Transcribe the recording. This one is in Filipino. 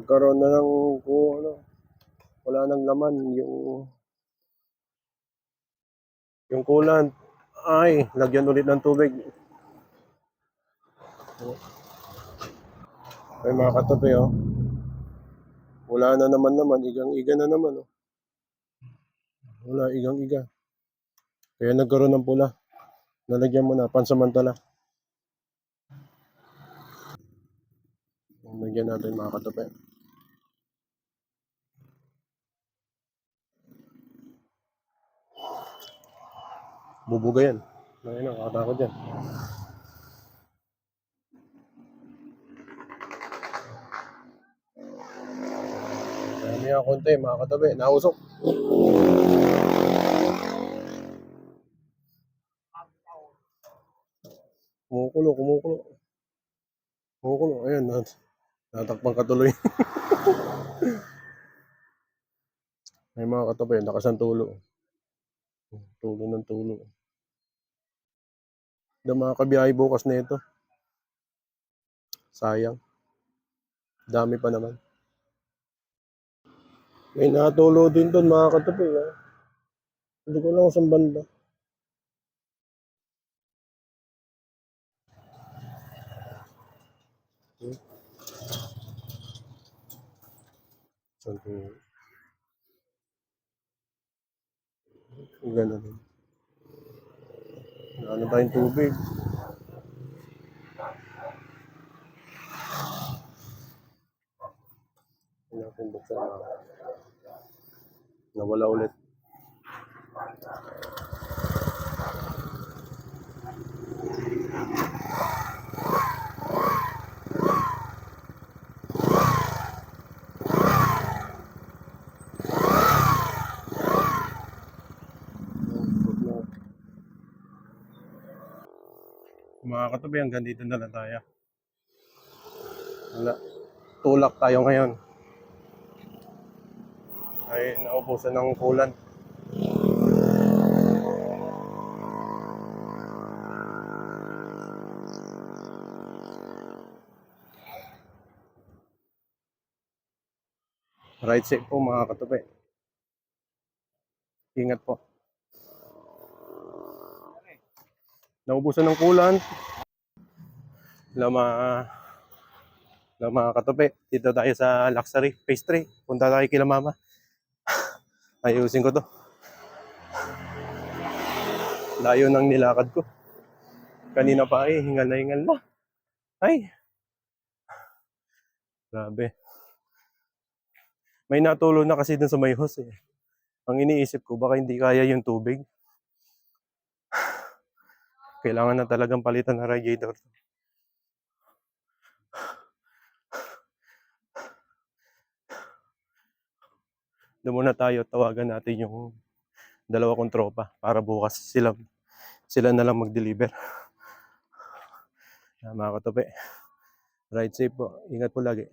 nagkaroon na ng kung ano, wala nang laman yung yung coolant. Ay, lagyan ulit ng tubig. Ay mga katabi oh. Wala na naman naman, igang-iga na naman oh. Wala, igang-iga. Kaya nagkaroon ng pula. Nalagyan mo na, pansamantala. Lagyan natin mga katabi. Bubuga yan. Ayun na, kakatakot yan. Dami ang konti, mga katabi. Nausok. Kumukulo, kumukulo. Kumukulo. Ayan, nat natakpang katuloy. May mga katabi, lakas ang tulo. Ng tulo. Na mga kabiyahe bukas na ito. Sayang. Dami pa naman. May natulo din doon mga katabi. Ha? Hindi ko lang saan banda. Hmm. Saan to? Ganun. Ano tayong tubig? Nawala ulit. Mga katabi, hanggang dito na lang tayo. Wala. Tulak tayo ngayon. Ay, naubusan ng kulan. Ride safe po mga katabi. Ingat po. Naubusan ng kulan. Lama na mga katabi. Dito tayo sa luxury 3. Punta tayo kila mama. Ayusin ko to. Layo ng nilakad ko. Kanina pa ay, hingal na hingal na. Ay. Grabe. May natulo na kasi dun sa may hose eh. Ang iniisip ko, baka hindi kaya yung tubig. Kailangan na talagang palitan ng radiator. Doon muna tayo, tawagan natin yung dalawa kong tropa para bukas sila sila na lang mag-deliver. Mga katope. Ride safe po. Ingat po lagi.